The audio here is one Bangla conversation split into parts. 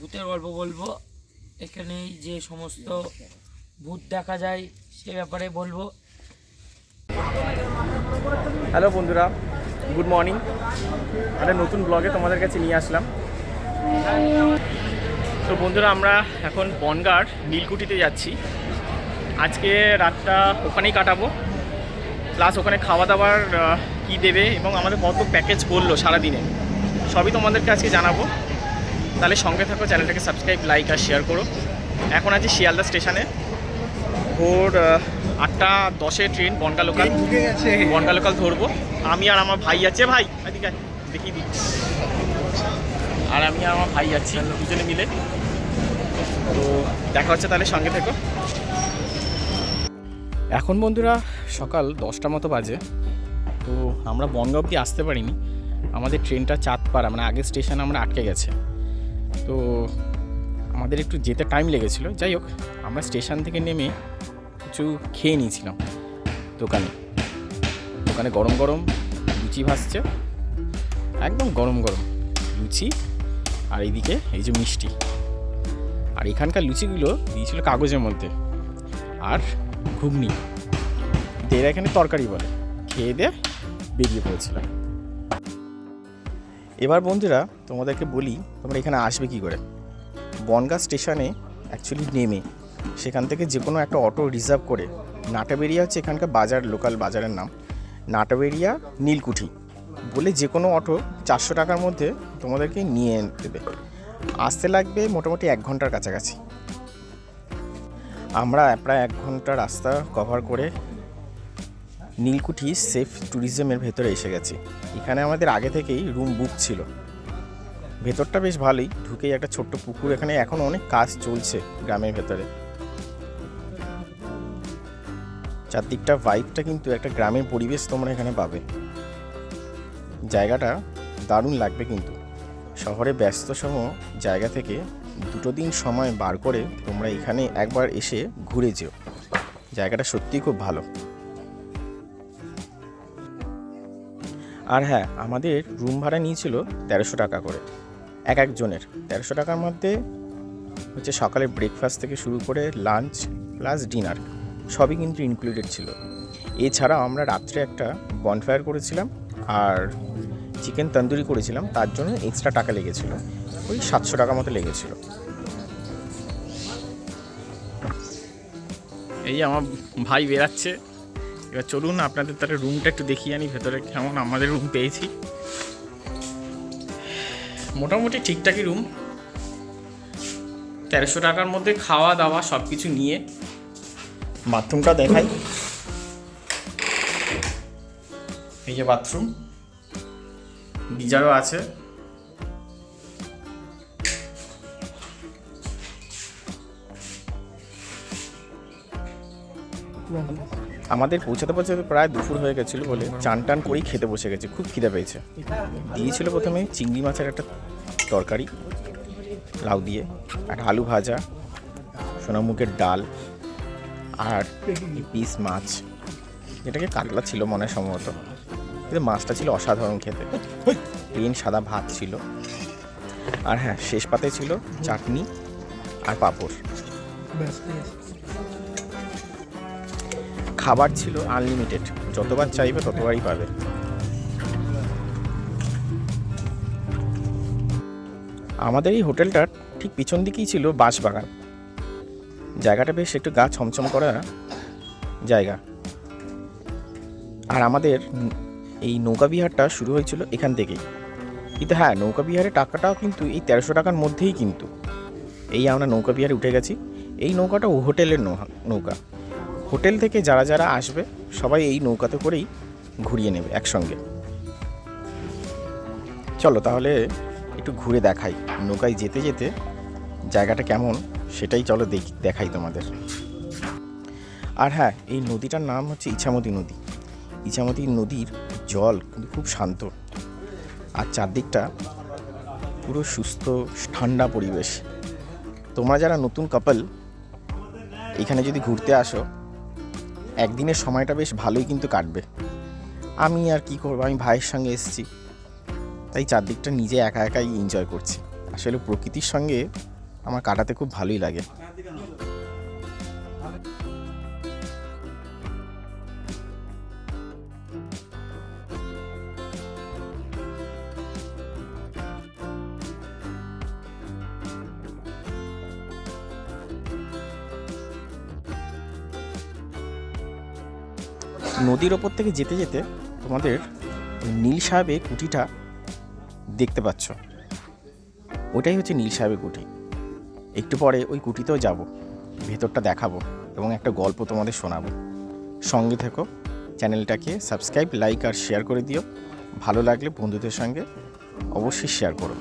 ভূতের গল্প বলব। এখানে যে সমস্ত ভূত দেখা যায়, সে ব্যাপারে বলব। হ্যালো বন্ধুরা, গুড মর্নিং। একটা নতুন ব্লগে তোমাদের কাছে নিয়ে আসলাম। তো বন্ধুরা, আমরা এখন বনগার নীলকুঠিতে যাচ্ছি। আজকে রাতটা ওখানেই কাটাবো। প্লাস ওখানে খাওয়া দাওয়ার কী দেবে এবং আমাদের কত প্যাকেজ করল সারাদিনে, সবই তোমাদেরকে আজকে জানাব। তাহলে সঙ্গে থাকো চ্যানেলটাকে সাবস্ক্রাইব লাইক আর শেয়ার করো। এখন আছি শিয়ালদা স্টেশনে। ভোর আটটা দশে train Bongaon local Bongaon local ধরবো। আমি আর আমার ভাই আছে ভাই এদিকে আয়, দিই আর আমি আর আমার ভাই যাচ্ছি দুজনে মিলে। তো দেখা হচ্ছে তাহলে সঙ্গে থেকো। এখন বন্ধুরা সকাল দশটা মতো বাজে। তো আমরা বনগা অব্দি আসতে পারিনি। আমাদের ট্রেনটা চাঁদপাড়া মানে আগের স্টেশনে আমরা আটকে গেছে। তো আমাদের একটু যেতে টাইম লেগেছিল। যাই হোক, আমরা স্টেশন থেকে নেমে কিছু খেয়ে নিয়েছিলাম দোকানে। দোকানে গরম গরম লুচি ভাসছে একদম গরম গরম লুচি আর এইদিকে এই যে মিষ্টি। আর এখানকার লুচিগুলো দিয়েছিল কাগজের মধ্যে আর ঘুগনি। এরা এখানে তরকারি বলে। খেয়ে দিয়ে বেরিয়ে পড়েছিলাম। এবার বন্ধুরা তোমাদেরকে বলি, তোমরা এখানে আসবে কি করে? বনগা স্টেশনে অ্যাকচুয়ালি নেমে, সেখান থেকে যে কোনো একটা অটো রিজার্ভ করে, নাটাবেরিয়া হচ্ছে এখানকার বাজার লোকাল বাজারের নাম, নাটাবেরিয়া নীলকুঠি বলে যে কোনো অটো চারশো টাকার মধ্যে তোমাদেরকে নিয়ে দেবে। আসতে লাগবে মোটামুটি এক ঘণ্টার কাছাকাছি। আমরা প্রায় এক ঘণ্টা রাস্তা কভার করে নীলকুঠি সেফ ট্যুরিজমের ভেতরে এসে গেছি। এখানে আমাদের আগে থেকেই রুম বুক ছিল। ভেতরটা বেশ ভালোই, ঢুকেই একটা ছোট্ট পুকুর, এখানে এখন অনেক কাজ চলছে গ্রামের ভেতরে। চারদিকটা ভাইবটা কিন্তু একটা গ্রামের পরিবেশ তোমরা এখানে পাবে। জায়গাটা দারুণ লাগবে কিন্তু। শহরে ব্যস্তসম জায়গা থেকে দুটো দিন সময় বার করে তোমরা এখানে একবার এসে ঘুরে যেও। জায়গাটা সত্যিই খুব ভালো। আর হ্যাঁ আমাদের রুম ভাড়া নিয়েছিল তেরোশো টাকা করে। এক একজনের। তেরোশো টাকার মধ্যে হচ্ছে সকালে ব্রেকফাস্ট থেকে শুরু করে লাঞ্চ প্লাস ডিনার সবই কিন্তু ইনক্লুডেড ছিল। এছাড়া আমরা রাত্রে একটা বনফায়ার করেছিলাম আর চিকেন তন্দুরি করেছিলাম, তার জন্য এক্সট্রা টাকা লেগেছিল। ওই সাতশো টাকা মতো লেগেছিল। এই আমার ভাই বেরাচ্ছে। এবার চলুন আপনাদের তাহলে রুমটা একটু দেখিয়ে আনি, ভেতরে কেমন আমাদের রুম পেয়েছি। মোটামুটি ঠিকঠাকই রুম তেরোশো টাকার মধ্যে খাওয়া দাওয়া সব কিছু নিয়ে। বাথরুমটা দেখাই। এই যে বাথরুম গিজারও আছে। আমাদের পৌঁছাতে পৌঁছাতে প্রায় দুপুর হয়ে গেছিল বলে চান টান করেই খেতে বসে গেছে, খুব খিদে পেয়েছে। দিয়েছিল প্রথমে চিংড়ি মাছের একটা তরকারি, লাউ দিয়ে একটা আলু ভাজা, সোনামুখের ডাল, আর পিস মাছ। যেটাকে কাতলা ছিল মনে সম্ভবত। কিন্তু মাছটা ছিল অসাধারণ খেতে। প্লেন সাদা ভাত ছিল। আর হ্যাঁ শেষ পাতে ছিল চাটনি আর পাঁপড়। খাবার ছিল আনলিমিটেড যতবার চাইবে ততবারই পাবে। আমাদের এই হোটেলটার ঠিক পিছন দিকেই ছিল বাঁশবাগান। জায়গাটা বেশ একটু গা ছমছম করা জায়গা। আর আমাদের এই নৌকা বিহারটা শুরু হয়েছিল এখান থেকেই। কিন্তু হ্যাঁ নৌকা বিহারের টাকাটাও কিন্তু এই তেরোশো টাকার মধ্যেই কিন্তু। এই আমরা নৌকা বিহারে উঠে গেছি। এই নৌকাটা হোটেলের নৌকা। হোটেল থেকে যারা যারা আসবে, সবাই এই নৌকাতে করেই ঘুরিয়ে নেবে একসঙ্গে। চলো তাহলে একটু ঘুরে দেখাই, নৌকায় যেতে যেতে জায়গাটা কেমন, সেটাই চলো দেখি, দেখাই তোমাদের। আর হ্যাঁ এই নদীটার নাম হচ্ছে ইছামতি নদী। ইছামতি নদীর জল কিন্তু খুব শান্ত। আর চারদিকটা পুরো সুস্থ, ঠান্ডা পরিবেশ। তোমরা যারা নতুন কাপল এখানে যদি ঘুরতে আসো একদিনের সময়টা বেশ ভালোই কিন্তু কাটবে। আমি আর কি করব? আমি ভাইয়ের সঙ্গে এসেছি। তাই চারদিকটা নিজে একা একাই এনজয় করছি। আসলে প্রকৃতির সঙ্গে আমার কাটাতে খুব ভালোই লাগে। নদীর ওপর থেকে যেতে যেতে তোমাদের নীল সাহেবের কুটিটা দেখতে পাচ্ছ। ওটাই হচ্ছে নীল সাহেবের কুঠি একটু পরে ওই কুটিতেও যাব, ভেতরটা দেখাবো এবং একটা গল্প তোমাদের শোনাবো। সঙ্গে থেকো, চ্যানেলটাকে সাবস্ক্রাইব, লাইক আর শেয়ার করে দিও। ভালো লাগলে বন্ধুদের সঙ্গে অবশ্যই শেয়ার করো।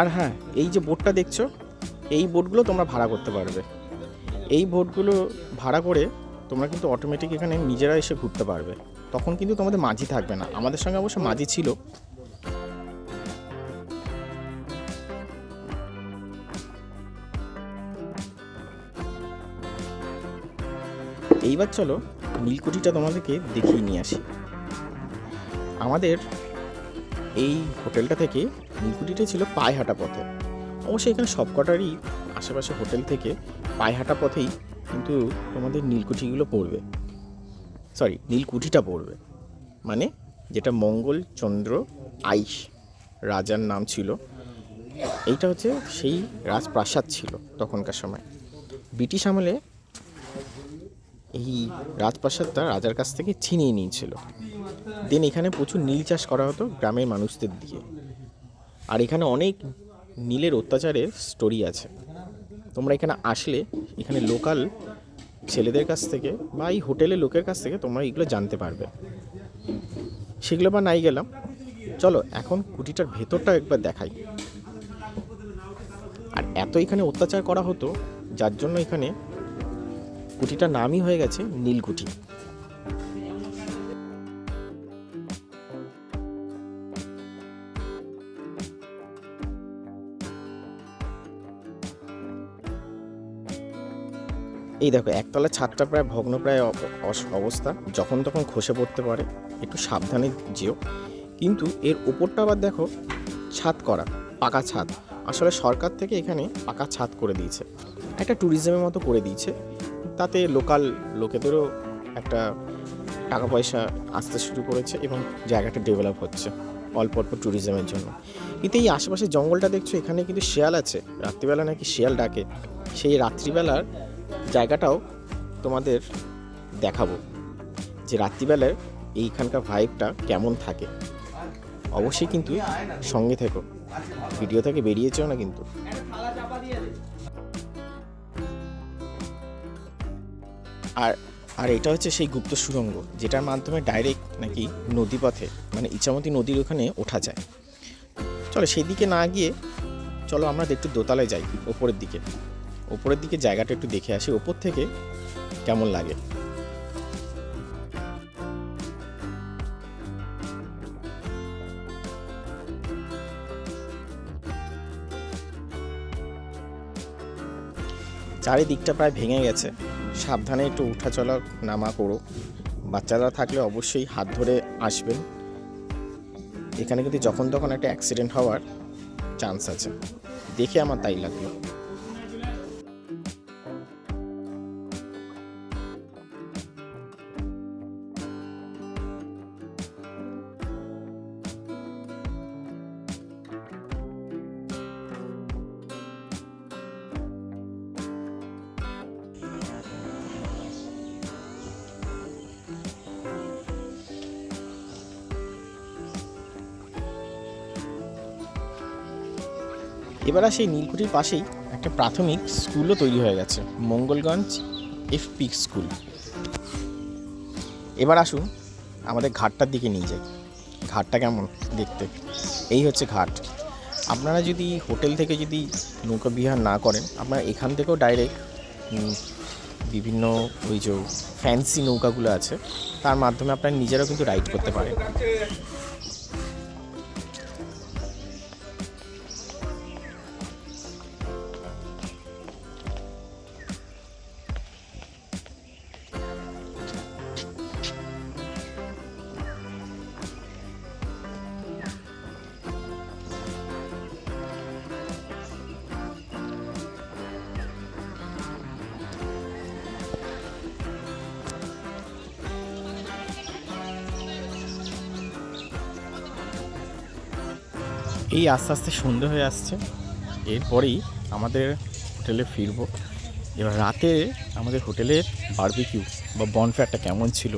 আর হ্যাঁ এই যে বোটটা দেখছ, এই বোটগুলো তোমরা ভাড়া করতে পারবে। এই বোটগুলো ভাড়া করে তোমরা কিন্তু অটোমেটিক এখানে নিজেরা এসে ঘুরতে পারবে। তখন কিন্তু তোমাদের মাঝি থাকবে না। আমাদের সঙ্গে অবশ্য মাঝি ছিল। এইবার চলো, নীলকুঠিটা তোমাদেরকে দেখিয়ে নিয়ে আসি। আমাদের এই হোটেলটা থেকে নীলকুঠিটা ছিল পায়ে হাঁটা পথে। অবশ্যই এখানে সবকটারই আশেপাশে হোটেল থেকে পায়ে হাঁটা পথেই কিন্তু তোমাদের নীলকুঠিগুলো পড়বে। সরি, নীলকুঠিটা পড়বে। মানে যেটা মঙ্গলচন্দ্র আইস রাজার নাম ছিল, এইটা হচ্ছে সেই রাজপ্রাসাদ ছিল তখনকার সময়। ব্রিটিশ আমলে এই রাজপ্রাসাদটা রাজার কাছ থেকে ছিনিয়ে নিয়েছিল। দেন এখানে প্রচুর নীল চাষ করা হতো গ্রামের মানুষদের দিয়ে। আর এখানে অনেক নীলের অত্যাচারের স্টোরি আছে। তোমরা এখানে আসলে এখানে লোকাল ছেলেদের কাছ থেকে বা এই হোটেলের লোকের কাছ থেকে তোমরা এগুলো জানতে পারবে। সেগুলো বা নাই গেলাম। চলো, এখন কুটিটার ভেতরটা একবার দেখাই। আর এত এখানে অত্যাচার করা হতো, যার জন্য এখানে কুটিটার নামই হয়ে গেছে নীলকুঠি এই দেখো, একতলা ছাদটা প্রায় ভগ্নপ্রায় অব- অস- অবস্থা। যখন তখন খসে পড়তে পারে, একটু সাবধানে যেও। কিন্তু এর ওপরটা আবার দেখো, ছাদ করা, পাকা ছাদ। আসলে সরকার থেকে এখানে পাকা ছাদ করে দিয়েছে। একটা ট্যুরিজমের মতো করে দিয়েছে। তাতে লোকাল লোকেদেরও একটা টাকা পয়সা আসতে শুরু করেছে এবং জায়গাটা ডেভেলপ হচ্ছে অল্প অল্প ট্যুরিজমের জন্য। কিন্তু এই আশেপাশে জঙ্গলটা দেখছ, এখানে কিন্তু শিয়াল আছে। রাত্রিবেলা নাকি শিয়াল ডাকে। সেই রাত্রিবেলার জায়গাটাও তোমাদের দেখাবো যে রাত্রিবেলায় এইখানকার ভাইবটা কেমন থাকে। অবশ্যই কিন্তু সঙ্গে থেকো। ভিডিও থেকে বেরিয়েছেও না কিন্তু। আর আর এটা হচ্ছে সেই গুপ্ত সুড়ঙ্গ যেটার মাধ্যমে ডাইরেক্ট নাকি নদীপথে মানে ইচ্ছামতি নদীর ওখানে ওঠা যায়। চলো সেই দিকে না গিয়ে, চলো আমরা একটু দোতলায় যাই, ওপরের দিকে। ওপরের দিকে জায়গাটা একটু দেখে আসি, ওপর থেকে কেমন লাগে। চারিদিকটা প্রায় ভেঙে গেছে। সাবধানে একটু উঠা চলা নামা করো। বাচ্চারা থাকলে অবশ্যই হাত ধরে আসবেন। এখানে কিন্তু যখন তখন একটা অ্যাক্সিডেন্ট হওয়ার চান্স আছে। দেখে আমার তাই লাগল। এবার সেই নীলকুঠির পাশেই একটা প্রাথমিক স্কুলও তৈরি হয়ে গেছে, মঙ্গলগঞ্জ এফপি স্কুল এবার আসুন আমাদের ঘাটটার দিকে নিয়ে যাই। ঘাটটা কেমন দেখতে? এই হচ্ছে ঘাট। আপনারা যদি হোটেল থেকে যদি নৌকা বিহার না করেন, আপনারা এখান থেকেও ডাইরেক্ট বিভিন্ন ওই যে ফ্যান্সি নৌকাগুলো আছে, তার মাধ্যমে আপনারা নিজেরাও কিন্তু রাইড করতে পারেন। এই আস্তে আস্তে সন্ধে হয়ে আসছে। এরপরেই আমাদের হোটেলে ফিরবো। এবার রাতে আমাদের হোটেলের বারবিকিউ বা বনফেয়ারটা কেমন ছিল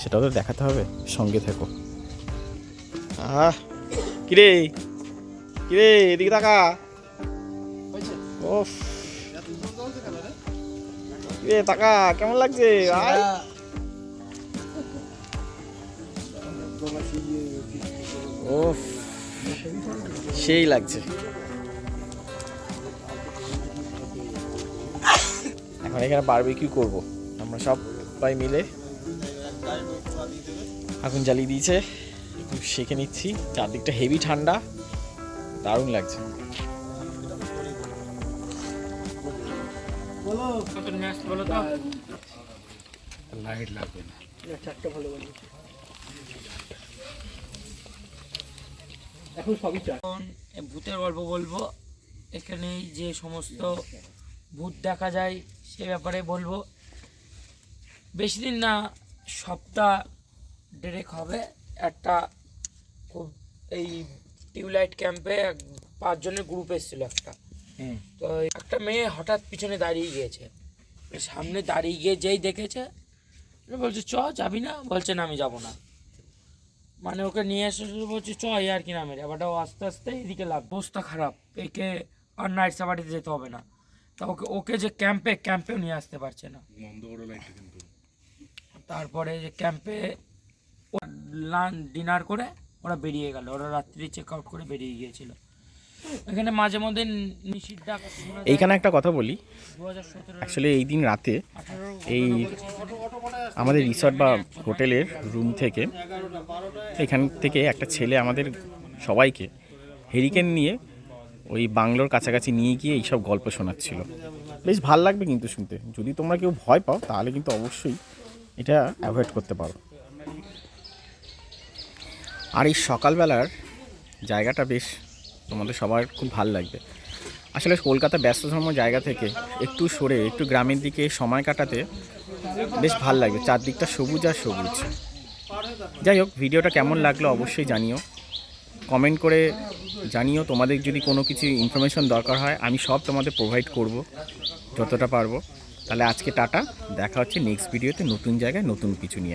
সেটাও তো দেখাতে হবে। সঙ্গে থেকো। আহ কিরে? কিরে এদিকে তাকা। ওফ কিরে তাকা কেমন লাগছে? আয়। ওফ সেই লাগছে। এখন এখানে বারবিকিউ করব। আমরা সবাই মিলে আগুন জ্বালিয়ে দিয়েছে। একটু সেঁকে নিচ্ছি। চারদিকটা হেভি ঠান্ডা। দারুণ লাগছে। কত নিয়ে আসতে বলো তো? লাইট লাগবে না। এখন এ ভূতের গল্প বলব। এখানে যে সমস্ত ভূত দেখা যায় সে ব্যাপারে বলব। বেশি দিন না সপ্তাহ ডেরেক হবে। একটা খুব এই টিউবলাইট ক্যাম্পে এক পাঁচজনের গ্রুপ এসেছিল একটা। তো একটা মেয়ে হঠাৎ পিছনে দাঁড়িয়ে গিয়েছে। সামনে দাঁড়িয়ে গিয়ে যেই দেখেছে বলছে চ যাবি না? বলছে না আমি যাব না। মানে ওকে নিয়ে এসে শুধু বলছি চ আর কি নামের এবার ও আস্তে আস্তে এদিকে লাভ অবস্থা খারাপ। একে আর নাইট সাফারিতে যেতে হবে না। তা ওকে ওকে যে ক্যাম্পে ক্যাম্পে নিয়ে আসতে পারছে না। তারপরে যে ক্যাম্পে ডিনার করে ওরা বেরিয়ে গেল। ওরা রাত্রি চেক আউট করে বেরিয়ে গিয়েছিল। এখানে মাঝে মধ্যে নিশির ডাক এইখানে একটা কথা বলি। অ্যাকচুয়ালি এই দিন রাতে এই আমাদের রিসর্ট বা হোটেলের রুম থেকে এখান থেকে একটা ছেলে আমাদের সবাইকে হেরিকেন নিয়ে ওই বাংলোর কাছাকাছি নিয়ে গিয়ে এইসব গল্প শোনাচ্ছিল। বেশ ভালো লাগবে কিন্তু শুনতে। যদি তোমরা কেউ ভয় পাও তাহলে কিন্তু অবশ্যই এটা অ্যাভয়েড করতে পারো। আর এই সকালবেলার জায়গাটা বেশ তোমাদের সবার খুব ভালো লাগবে। আসলে কলকাতা ব্যস্ততম জায়গা থেকে একটু সরে একটু গ্রামের দিকে সময় কাটাতে বেশ ভালো লাগবে। চারদিকটা সবুজ আর সবুজ। যাই হোক, ভিডিওটা কেমন লাগল অবশ্যই জানিও। কমেন্ট করে জানিও তোমাদের যদি কোনো কিছু ইনফরমেশন দরকার হয়, আমি সব তোমাদের প্রোভাইড করব, যতটা পারব। তাহলে আজকে টাটা, দেখা হচ্ছে নেক্সট ভিডিওতে নতুন জায়গায় নতুন কিছু নিয়ে।